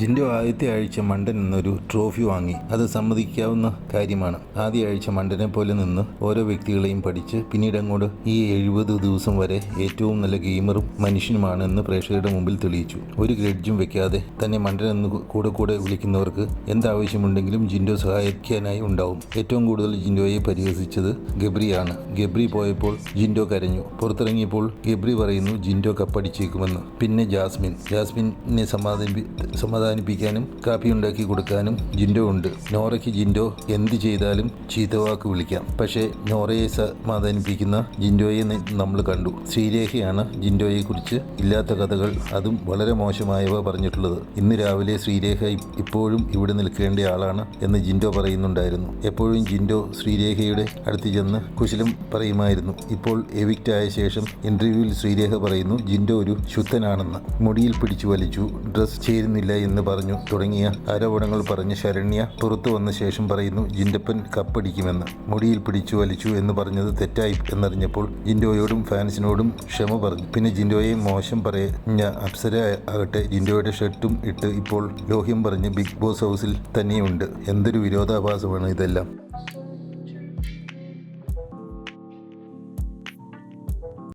ജിൻഡോ ആദ്യത്തെ ആഴ്ച മണ്ടൻ എന്നൊരു ട്രോഫി വാങ്ങി. അത് സമ്മതിക്കാവുന്ന കാര്യമാണ്. ആദ്യ ആഴ്ച മണ്ടനെ പോലെ നിന്ന് ഓരോ വ്യക്തികളെയും പഠിച്ച് പിന്നീട് അങ്ങോട്ട് ഈ എഴുപത് ദിവസം വരെ ഏറ്റവും നല്ല ഗെയിമറും മനുഷ്യനുമാണ് എന്ന് പ്രേക്ഷകരുടെ മുമ്പിൽ തെളിയിച്ചു. ഒരു ഗ്രഡ്ജും വെക്കാതെ തന്നെ മണ്ടൻ എന്ന് കൂടെ കൂടെ വിളിക്കുന്നവർക്ക് എന്താവശ്യമുണ്ടെങ്കിലും ജിൻഡോ സഹായിക്കാനായി ഉണ്ടാവും. ഏറ്റവും കൂടുതൽ ജിൻഡോയെ പരിഹസിച്ചത് ഗബ്രിയാണ്. ഗബ്രി പോയപ്പോൾ ജിൻഡോ കരഞ്ഞു. പുറത്തിറങ്ങിയപ്പോൾ ഗബ്രി പറയുന്നു ജിൻഡോ കപ്പടിച്ചേക്കുമെന്ന്. പിന്നെ ജാസ്മിൻ. ജാസ്മിനെ സമാധാനിപ്പി സമാധാനിപ്പിക്കാനും കാപ്പി ഉണ്ടാക്കി കൊടുക്കാനും ജിൻഡോ ഉണ്ട്. നോറയ്ക്ക് ജിൻഡോ എന്ത് ചെയ്താലും ചീത്തവാക്ക് വിളിക്കാം. പക്ഷേ നോറയെ സമാധാനിപ്പിക്കുന്ന ജിൻഡോയെ നമ്മൾ കണ്ടു. ശ്രീരേഖയാണ് ജിൻഡോയെ കുറിച്ച് ഇല്ലാത്ത കഥകൾ അതും വളരെ മോശമായവ പറഞ്ഞിട്ടുള്ളത്. ഇന്ന് രാവിലെ ശ്രീരേഖ ഇപ്പോഴും ഇവിടെ നിൽക്കേണ്ട ആളാണ് എന്ന് ജിൻഡോ പറയുന്നുണ്ടായിരുന്നു. എപ്പോഴും ജിൻഡോ ശ്രീരേഖയുടെ അടുത്ത് ചെന്ന് കുശലം പറയുമായിരുന്നു. ഇപ്പോൾ എവിക്റ്റ് ആയ ശേഷം ഇന്റർവ്യൂവിൽ ശ്രീരേഖ പറയുന്നു ജിൻഡോ ഒരു ശുദ്ധനാണെന്ന്. മുടിയിൽ പിടിച്ചു വലിച്ചു. ഡ്രസ് ചേരുന്നില്ല എന്ന് പറഞ്ഞു തുടങ്ങിയ ആരോപണങ്ങൾ പറഞ്ഞ് ശരണ്യ പുറത്തു വന്ന ശേഷം പറയുന്നു ജിൻഡപ്പൻ കപ്പടിക്കുമെന്ന് മുടിയിൽ പിടിച്ചു വലിച്ചു എന്ന് പറഞ്ഞത് തെറ്റായി എന്നറിഞ്ഞപ്പോൾ ജിൻഡോയോടും ഫാൻസിനോടും ക്ഷമ പറഞ്ഞു. പിന്നെ ജിൻഡോയെ മോശം പറഞ്ഞ അപ്സര ആകട്ടെ ജിൻഡോയുടെ ഷർട്ടും ഇട്ട് ഇപ്പോൾ ലോഹ്യം പറഞ്ഞ് ബിഗ് ബോസ് ഹൗസിൽ തന്നെയുണ്ട്. എന്തൊരു വിരോധാഭാസമാണ് ഇതെല്ലാം.